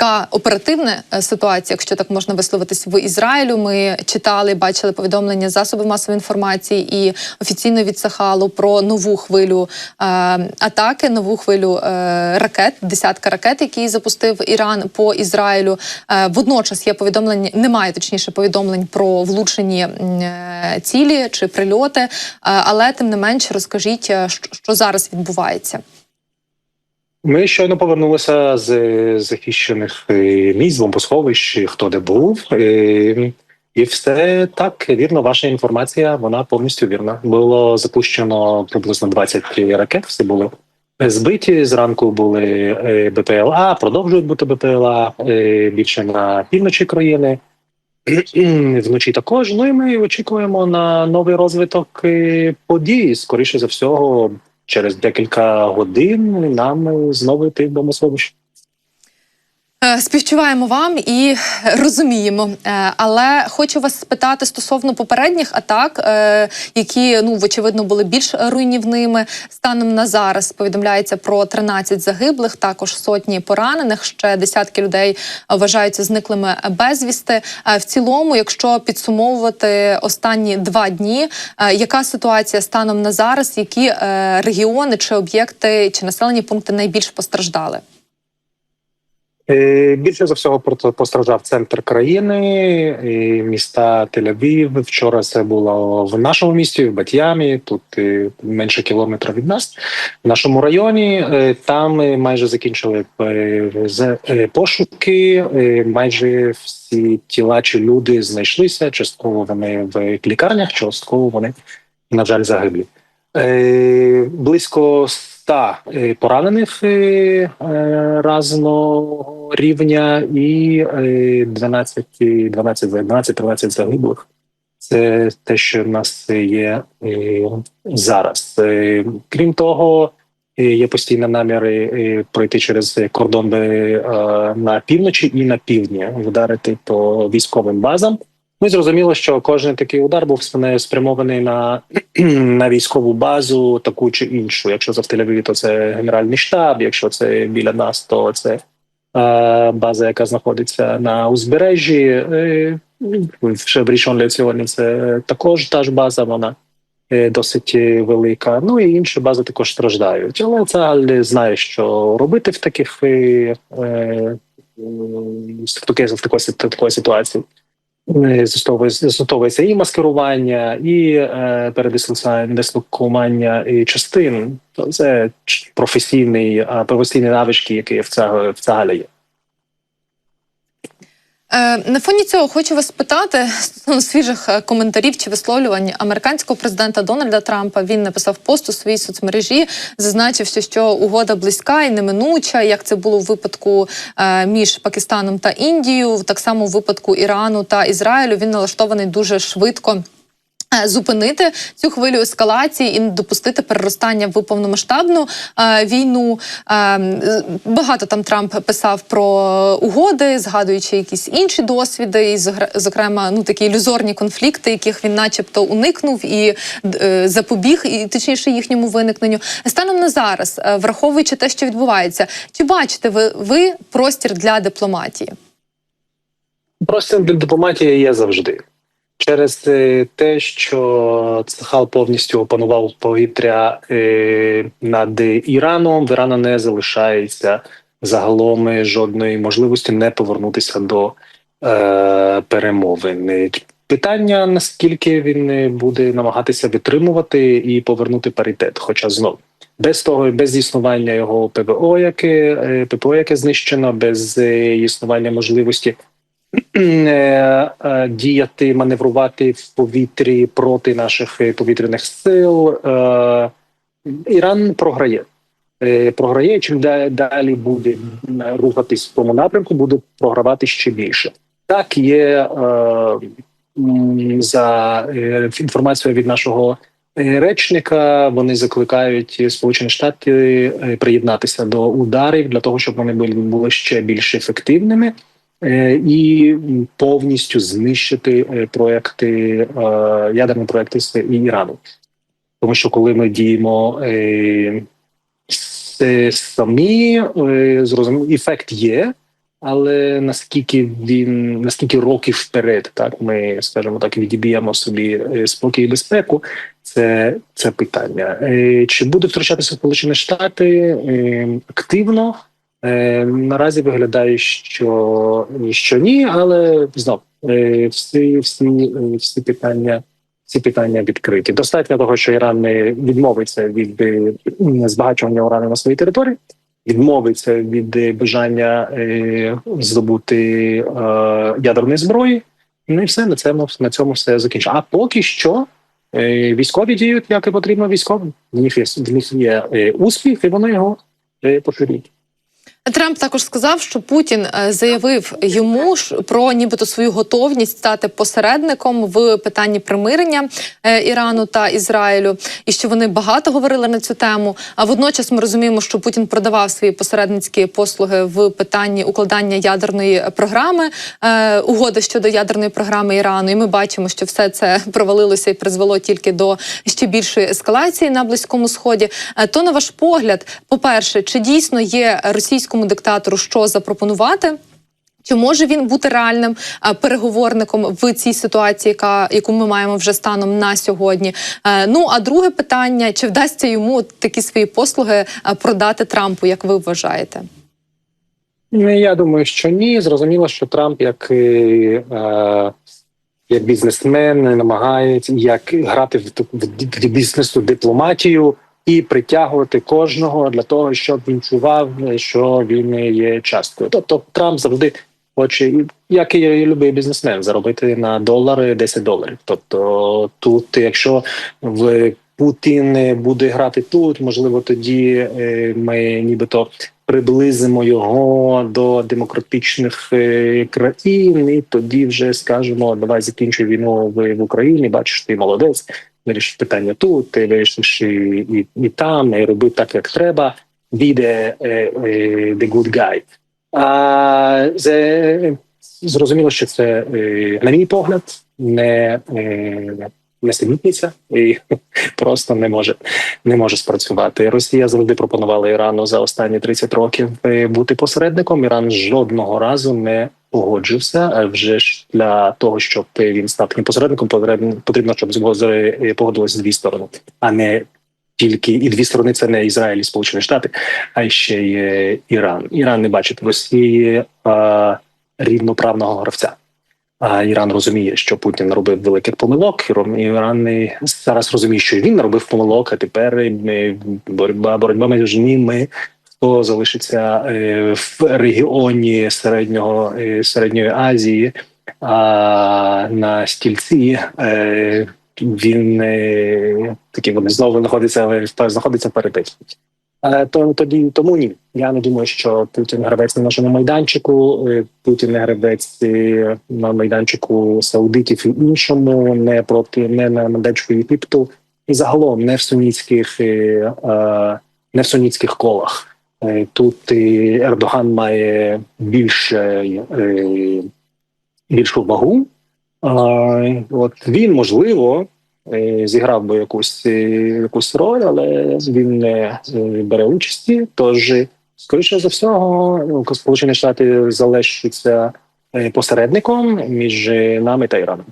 яка оперативна е, ситуація, якщо так можна висловитись в Ізраїлю. Ми читали, бачили повідомлення засобів масової інформації і офіційно від Сахалу про нову хвилю е, атаки, нову хвилю е, ракет, десятка ракет, які запустив Іран по Ізраїлю. Е, водночас є повідомлення, немає точніше повідомлень про влучені е, цілі чи прильоти. Е, але тим не менш розкажіть, е, що, що зараз відбувається. Ми щойно повернулися з захищених е, місць, бомбосховищ, хто де був. Е, І все так вірно. Ваша інформація вона повністю вірна. Було запущено приблизно 20 ракет. Всі були збиті. Зранку були е, БПЛА, продовжують бути БПЛА більше на півночі країни. Вночі також. Ну і ми очікуємо на новий розвиток подій. Скоріше за всього, через декілька годин нам знову йти в бомбосховище. Е, Співчуваємо вам і розуміємо, Е, але хочу вас спитати стосовно попередніх атак, е, які ну вочевидно були більш руйнівними. Станом на зараз повідомляється про 13 загиблих, також сотні поранених. Ще десятки людей вважаються зниклими безвісти. В цілому, якщо підсумовувати останні два дні, яка ситуація станом на зараз? Які регіони чи об'єкти чи населені пункти найбільш постраждали? Е, Більше за всього постраждав центр країни, і міста Тель-Авів. Вчора це було в нашому місті, в Бат'ямі. Тут е, менше кілометра від нас, в нашому районі. Е, Там майже закінчили пошуки. Майже всі тіла чи люди знайшлися. Частково вони в лікарнях, частково вони, на жаль, загиблі. Близько ста е, поранених е, е, разного рівня і е, 12, 12, 12 13 загиблих. Це те, що в нас є зараз. Крім того, є постійні наміри пройти через кордон на півночі і на півдні, вдарити по військовим базам. Ну і зрозуміло, що кожен такий удар був спрямований- на, на військову базу, таку чи іншу. Якщо в Тель-Авіві, то це генеральний штаб. Якщо це біля нас, то це е, база, яка знаходиться на узбережжі. Е, ще в Рішон Леціоні це також та ж база. Вона е, досить е, велика. Ну і інші бази також страждають. Але це знає, що робити в таких е, е, в такій, в такій, в такій ситуації. Е, Застосовується і маскирування, і е, дислокування і частин. Це професійний, професійні навички, які в цього в цього є. Е, На фоні цього хочу вас спитати стосовно свіжих е, коментарів чи висловлювань американського президента Дональда Трампа. Він написав пост у своїй соцмережі, зазначивши, що угода близька і неминуча, як це було в випадку е, між Пакистаном та Індією, так само в випадку Ірану та Ізраїлю. Він налаштований дуже швидко. Е, Зупинити цю хвилю ескалації і не допустити переростання в повномасштабну е, війну. Е, багато там Трамп писав про угоди, згадуючи якісь інші досвіди, і зокрема, ну такі ілюзорні конфлікти, яких він, начебто, уникнув і е, запобіг, і точніше їхньому виникненню. Станом на зараз, е, враховуючи те, що відбувається, чи бачите ви, ви простір для дипломатії? Простір для дипломатії є завжди. Через е, те, що Цехал повністю опанував повітря е, над Іраном, в Ірана не залишається загалом жодної можливості не повернутися до е, перемовин. Питання наскільки він буде намагатися витримувати і повернути паритет, хоча знов. Без того, без існування його ПВО, яке е, ППО, яке знищено, без існування можливості діяти, маневрувати в повітрі проти наших е, повітряних сил. Е, Іран програє. Е, Програє, чим да- далі буде рухатись в тому напрямку, буде програвати ще більше. Так є е, за е, інформацією від нашого е, речника. Вони закликають Сполучені Штати е, приєднатися до ударів для того, щоб вони були ще більш ефективними. Е, і повністю знищити е, проекти е, ядерні проекти з Ірану. Тому що коли ми діємо самі, зрозуміло, ефект є, але наскільки він наскільки років вперед, так ми скажімо так, відіб'ємо собі спокій і безпеку. Це, це питання. Чи буде втручатися Сполучені Штати активно? Е, Наразі виглядає, що, що ні, але знов е, всі, всі, всі питання. Всі питання відкриті. Достатньо того, що Іран не відмовиться від е, збагачування урану на своїй території, відмовиться від е, бажання е, здобути е, ядерної зброї. Ну і все на цьому на цьому все закінчено. А поки що е, військові діють, як і потрібно військовим. В них є в них є успіх, і вони його поширюють. Трамп також сказав, що Путін е, заявив йому про нібито свою готовність стати посередником в питанні примирення е, Ірану та Ізраїлю, і що вони багато говорили на цю тему. А водночас ми розуміємо, що Путін продавав свої посередницькі послуги в питанні укладання ядерної програми, е, угоди щодо ядерної програми Ірану. І ми бачимо, що все це провалилося і призвело тільки до ще більшої ескалації на близькому сході. То на ваш погляд, по-перше, чи дійсно є російському диктатору що запропонувати? Чи може він бути реальним е, переговорником в цій ситуації, яка яку ми маємо вже станом на сьогодні? Е, ну а друге питання: чи вдасться йому такі свої послуги е, продати Трампу, як ви вважаєте? Ну, Я думаю, що ні. Зрозуміло, що Трамп, як, як бізнесмен, намагається як грати в, в бізнесу дипломатію і притягувати кожного для того, щоб він чував, що він є часткою. Тобто Трамп завжди хоче, як і любий бізнесмен, заробити на долари 10 доларів. Тобто, тут, якщо в Путін буде грати тут, можливо, тоді е, ми нібито приблизимо його до демократичних е, країн, і тоді вже скажемо, давай закінчуй війну в, в Україні. Бачиш, ти молодець, вирішиш питання тут, ти вирішиш і, і, і там, і роби так, як треба. Віде е, the good guy. А це зрозуміло, що це, е, на мій погляд, не, е, несенітниця і просто не може не може спрацювати. Росія завжди пропонувала Ірану за останні 30 років бути посередником. Іран жодного разу не погоджився. А вже ж для того, щоб він став таким посередником, потрібно, щоб згоди погодилися дві сторони, а не тільки і дві сторони це не Ізраїль і Сполучені Штати, а ще й е, Іран. Іран не бачить Росії а, рівноправного гравця. А Іран розуміє, що Путін робив великих помилок. Іран зараз розуміє, що він робив помилок. А тепер е, боротьба боротьба між ними. Хто залишиться е, в регіоні середнього е, середньої Азії а на стільці? Е, він такі вони знову знаходиться знаходиться перед Е, то тоді тому ні. Я не думаю, що Путін гравець на нашому майданчику. Путін не гравець на майданчику саудитів і іншому, не проти не на майданчику Єгипту, і загалом не в сунітських не в сунітських колах. Е, Тут Ердоган має більше е, більшу вагу. От він можливо е, зіграв би якусь якусь роль, але він не бере участі. Тож, скоріше за всього, Сполучені Штати залишаться посередником між нами та Іраном.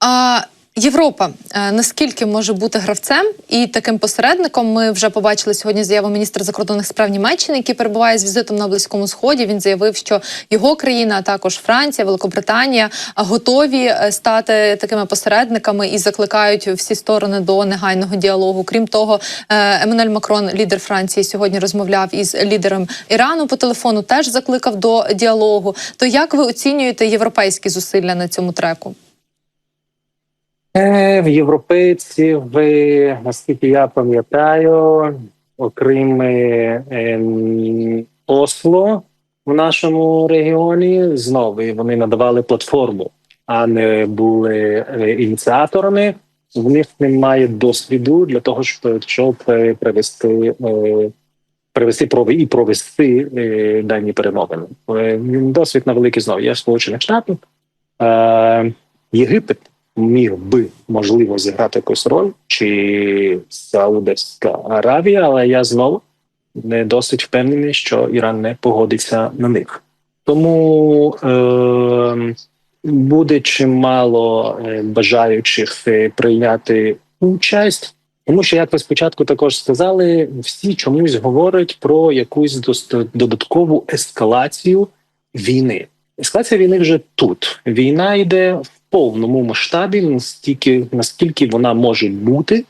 А Європа е, наскільки може бути гравцем і таким посередником? Ми вже побачили сьогодні заяву міністра закордонних справ Німеччини, який перебуває з візитом на близькому сході. Він заявив, що його країна, а також Франція, Великобританія, готові е, стати такими посередниками і закликають всі сторони до негайного діалогу. Крім того, е, Еммануель Макрон, лідер Франції, сьогодні розмовляв із лідером Ірану по телефону. Теж закликав до діалогу. То як ви оцінюєте європейські зусилля на цьому треку? Е, В європейців, наскільки я пам'ятаю, окрім е, ем, Осло в нашому регіоні, знову вони надавали платформу, а не були е, ініціаторами. В них немає досвіду для того, щоб, привести, привести прови і провести дані перемовини. Досвід на великий знову в Сполучених Штатах. Е, Єгипет міг би можливо зіграти якусь роль, чи Саудовська Аравія, але я знову не досить впевнений, що Іран не погодиться на них. Тому е, буде чимало е, бажаючих е, прийняти участь. Тому що, як ви спочатку також сказали, всі чомусь говорять про якусь додаткову ескалацію війни. Ескалація війни вже тут. Війна йде повному масштабі, настільки наскільки вона може бути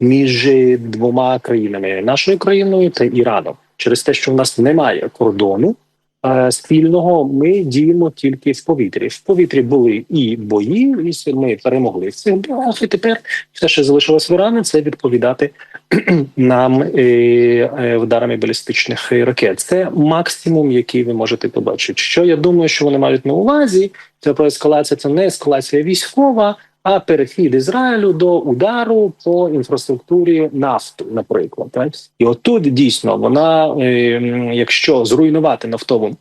між двома країнами нашою країною та Іраном, через те, що в нас немає кордону спільного, ми діємо тільки в повітрі. В повітрі були і бої, і ми перемогли в цих боях. І тепер все, що залишилось в Ірані, це відповідати нам е, е, балістичних ракет. Це максимум, який ви можете побачити. Що я думаю, що вони мають на увазі? Це про ескалація, це не ескалація військова, а перехід Ізраїлю до удару по інфраструктурі нафту, наприклад. Так? І отут дійсно вона, е, якщо зруйнувати нафтову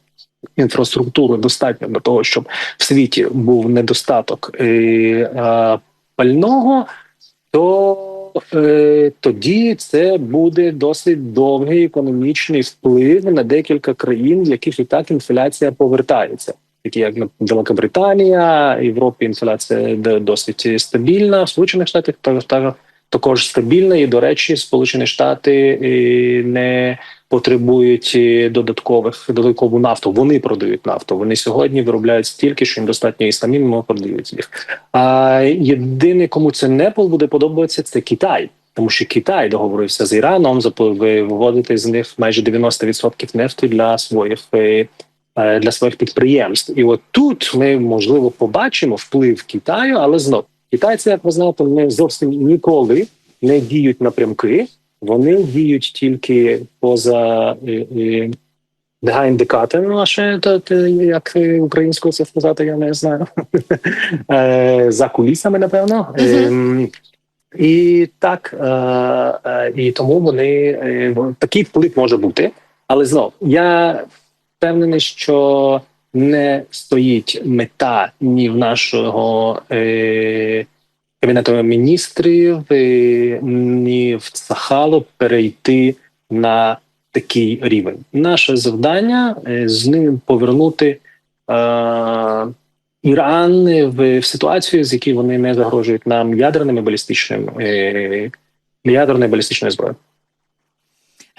інфраструктуру достатньо для того, щоб в світі був недостаток е, пального, то е, тоді це буде досить довгий економічний вплив на декілька країн, в яких і так інфляція повертається. Такі як Велика Британія, Європі інфляція досить стабільна, в Сполучених Штатах та, та також стабільна. І до речі, Сполучені Штати е, не потребують е, додаткових додаткову нафту. Вони продають нафту. Вони сьогодні виробляють стільки, що їм достатньо і самим але продають їх. А єдине, кому це не буде подобатися, це Китай. Тому що Китай договорився з Іраном виводити з них майже 90% нефту для своїх е, для своїх підприємств. І от тут ми можливо побачимо вплив Китаю, але знов китайці, як ви знаєте, не зовсім ніколи не діють напрямки. Вони діють тільки поза е, е, та, та, як е, українською це сказати, я не знаю. Е, За кулісами, напевно. Ем, І так, е, е, і тому вони е, такий вплив може бути. Але знов я впевнений, що не стоїть мета ні в нашого е, кабінету міністрів, е, ні в Цахалу перейти на такий рівень. Наше завдання е, з ним повернути е, Іран в, в ситуацію, з якій вони не загрожують нам ядерними балістичними е, ядерною балістичною зброєю.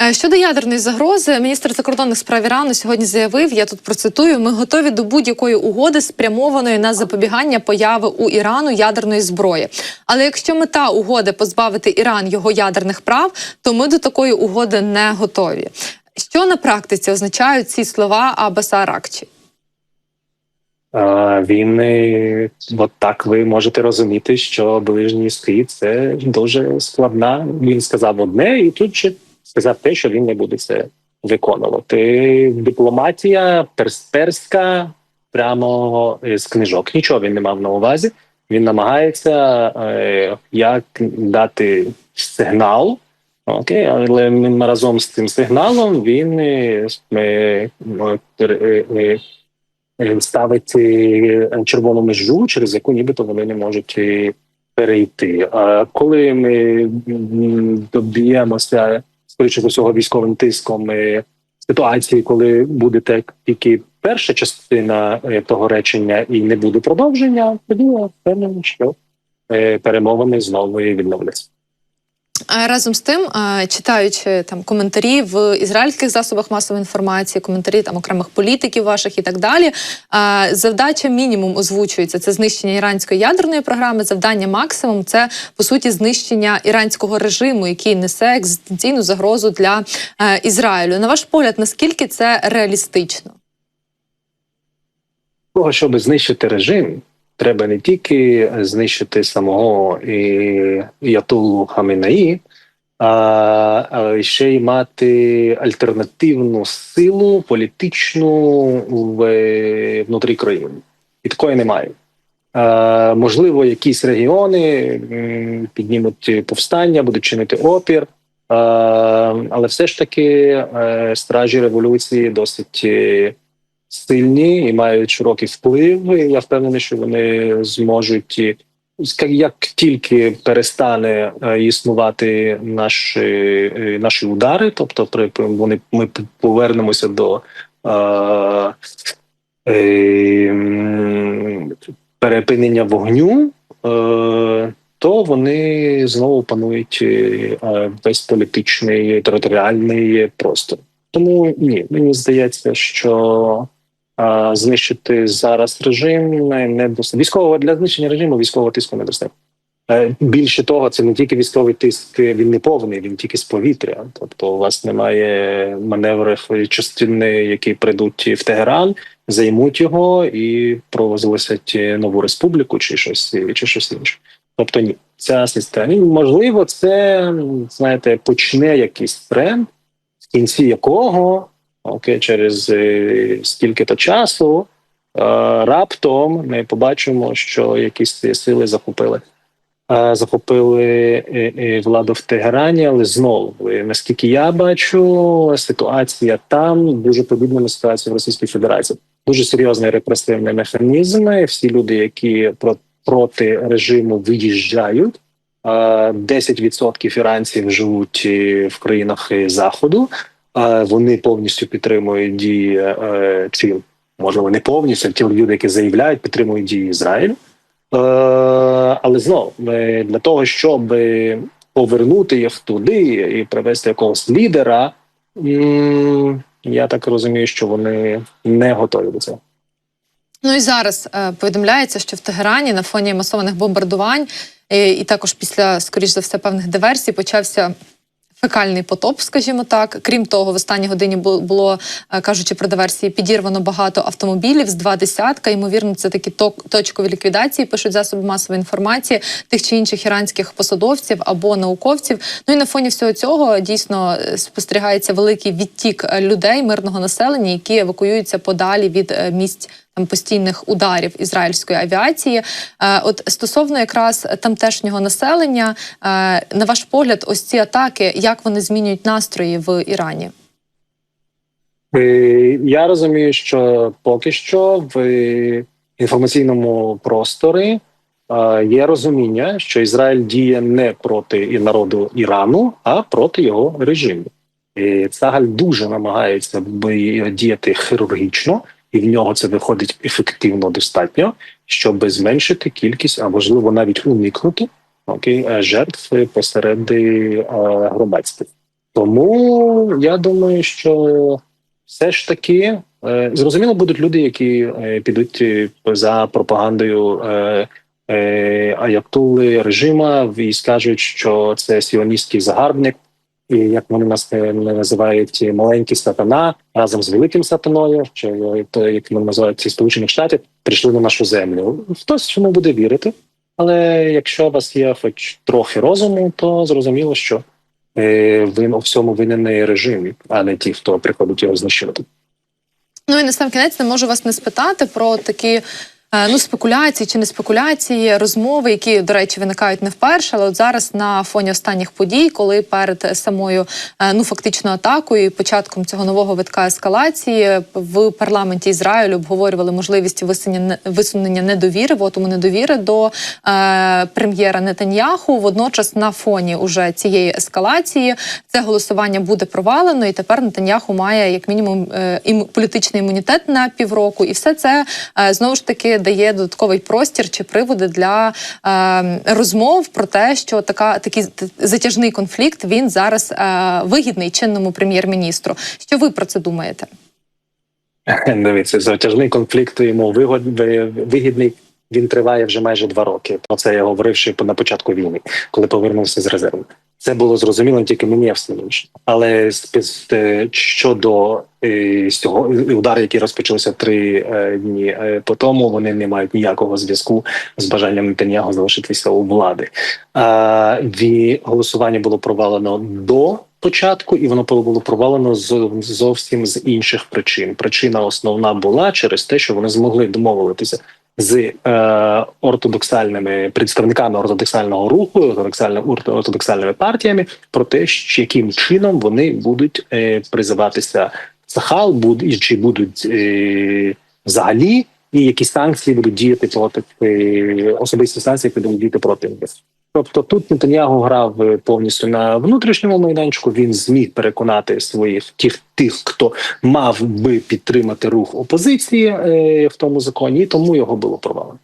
Е, Щодо ядерної загрози, міністр закордонних справ Ірану сьогодні заявив: я тут процитую: ми готові до будь-якої угоди, спрямованої на запобігання появи у Ірану ядерної зброї. Але якщо мета угоди позбавити Іран його ядерних прав, то ми до такої угоди не готові. Що на практиці означають ці слова Абаса Аракчі? Він е, от так ви можете розуміти, що ближній схід це дуже складна. Він сказав одне, і тут ще сказав те, що він не буде це виконувати. Дипломатія персперська прямо з книжок. Нічого він не мав на увазі. Він намагається е, як дати сигнал. Окей, але разом з цим сигналом він е, е, е, е, е, ставить е, червону межу, через яку нібито вони не можуть е, перейти. А коли ми доб'ємося скоріше за всього військовим тиском і ситуації, коли буде так тільки перша частина е, того речення і не буде продовження, тоді я впевнений, що е, перемовини знову відновляться. Разом з тим, читаючи там коментарі в ізраїльських засобах масової інформації, коментарі там окремих політиків ваших і так далі. Завдача мінімум озвучується це знищення іранської ядерної програми. Завдання максимум це по суті знищення іранського режиму, який несе екзистенційну загрозу для е, Ізраїлю. На ваш погляд, наскільки це реалістично? того, щоб знищити режим, треба не тільки знищити самого Ятулу Хамінаї, а, ще й мати альтернативну силу політичну в внутрі країни. І такої немає. Можливо, якісь регіони піднімуть повстання, будуть чинити опір. Але все ж таки е, стражі революції досить е, сильні і мають широкий вплив. І я впевнений, що вони зможуть як тільки перестане е, існувати наші, е, наші удари, тобто при вони ми повернемося до. Е, е, перепинення вогню, е, то вони знову панують е, весь політичний територіальний простор. Тому ні, мені здається, що знищити зараз режим не, не досить. Військового для знищення режиму військового тиску недостатньо. Е, Більше того, це не тільки військовий тиск, він не повний, він тільки з повітря. Тобто, у вас немає маневрів частини, які прийдуть в Тегеран, займуть його і провозилися нову республіку чи щось чи щось інше. Тобто, ні, ця система можливо, це знаєте, почне якийсь тренд, в кінці якого окей, через е, стільки-то часу е, раптом ми побачимо, що якісь сили захопили. е, Захопили владу в Тегерані, але знову, наскільки я бачу, ситуація там дуже подібна на ситуацію в Російській Федерації. Дуже серйозний репресивний механізм. Всі люди, які про- проти режиму виїжджають. е, 10% іранців живуть в країнах заходу. Е, Вони повністю підтримують дії е, чи можливо не повністю, ті люди, які заявляють, підтримують дії Ізраїлю. Е, але знову е, для того, щоб е, повернути їх туди і привести якогось лідера, я так розумію, що вони не готові до цього. Ну і зараз е, повідомляється, що в Тегерані на фоні масованих бомбардувань е, і також після, скоріш за все, певних диверсій почався. Фекальний потоп, скажімо так. Крім того, в останній годині бу- було, е, кажучи про диверсії, підірвано багато автомобілів з два десятка. Ймовірно, це такі точкові ліквідації, пишуть засоби масової інформації тих чи інших іранських посадовців або науковців. Ну і на фоні всього цього дійсно е, спостерігається великий відтік е, людей, мирного населення, які евакуюються подалі від місць там постійних ударів ізраїльської авіації. Е, От стосовно якраз тамтешнього населення, е, на ваш погляд, ось ці атаки, як вони змінюють настрої в Ірані? Е, Я розумію, що поки що в інформаційному просторі є розуміння, що Ізраїль діє не проти народу Ірану, а проти його режиму. І Цагаль дуже намагається діяти хірургічно, і в нього це виходить ефективно достатньо, щоб зменшити кількість, а можливо навіть уникнути окей, е, жертв посеред е, громадських. Тому я думаю, що все ж таки е, зрозуміло будуть люди, які підуть за пропагандою аятули режима і скажуть, що це сіоністський загарбник, і як вони нас називають маленький сатана разом з великим сатаною, чи то як вони називають ці сполучених штатів, прийшли на нашу землю. Хтось чому буде вірити, але якщо у вас є хоч трохи розуму, то зрозуміло, що е, він у всьому винен не режим, а не ті, хто приходить його знищувати. Ну і на сам кінець не можу вас не спитати про такі. Е, Ну, спекуляції чи не спекуляції, розмови, які, до речі, виникають не вперше, але от зараз на фоні останніх подій, коли перед самою е, ну фактично атакою і початком цього нового витка ескалації в парламенті Ізраїлю обговорювали можливість висунення, висунення недовіри, вотуму недовіри до е, прем'єра Нетаньяху. Водночас на фоні уже цієї ескалації це голосування буде провалено, і тепер Нетаньяху має як мінімум е, політичний імунітет на півроку, і все це е, знову ж таки дає додатковий простір чи приводи для е, розмов про те, що така такий затяжний конфлікт він зараз е, вигідний чинному прем'єр-міністру. Що ви про це думаєте? Дивіться, затяжний конфлікт йому вигідний. Він триває вже майже два роки. Про це я говорив ще на початку війни, коли повернувся з резерву. Це було зрозуміло тільки мені австралійськи. Але е, щодо е, цього удару, які розпочалися три е, дні е, по тому, вони не мають ніякого зв'язку з бажанням Нетаньяго залишитися у влади. Ві, голосування було провалено до початку, і воно було провалено зовсім з інших причин. Причина основна була через те, що вони змогли домовитися з е, ортодоксальними представниками ортодоксального руху, ортодоксальними партіями про те, яким чином вони будуть е, призиватися Сахал, буд, і чи будуть е, взагалі, і які санкції будуть діяти проти е, особисті санкції, які будуть діяти проти. Тобто тут Нетаньягу грав е, повністю на внутрішньому майданчику. Він зміг переконати своїх тих, тих, хто мав би підтримати рух опозиції е, в тому законі, і тому його було провалено.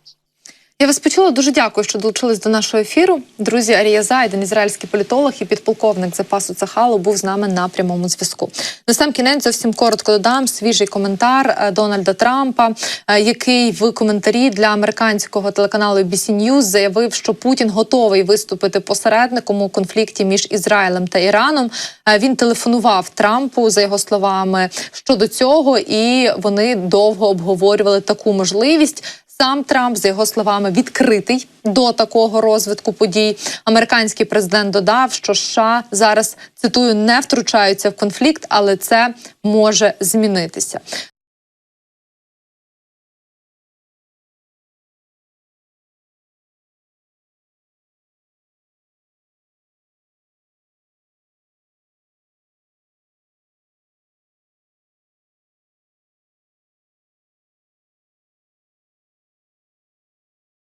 Я вас почула. Дуже дякую, що долучились до нашого ефіру. Друзі, Арія Зайден, ізраїльський політолог і підполковник запасу Цахалу, був з нами на прямому зв'язку. На сам кінець зовсім коротко додам свіжий коментар е, Дональда Трампа, е, який в коментарі для американського телеканалу ABC News заявив, що Путін готовий виступити посередником у конфлікті між Ізраїлем та Іраном. Е, Він телефонував Трампу за його словами щодо цього, і вони довго обговорювали таку можливість. Сам Трамп, за його словами, відкритий до такого розвитку подій. Американський президент додав, що США зараз цитую не втручаються в конфлікт, але це може змінитися.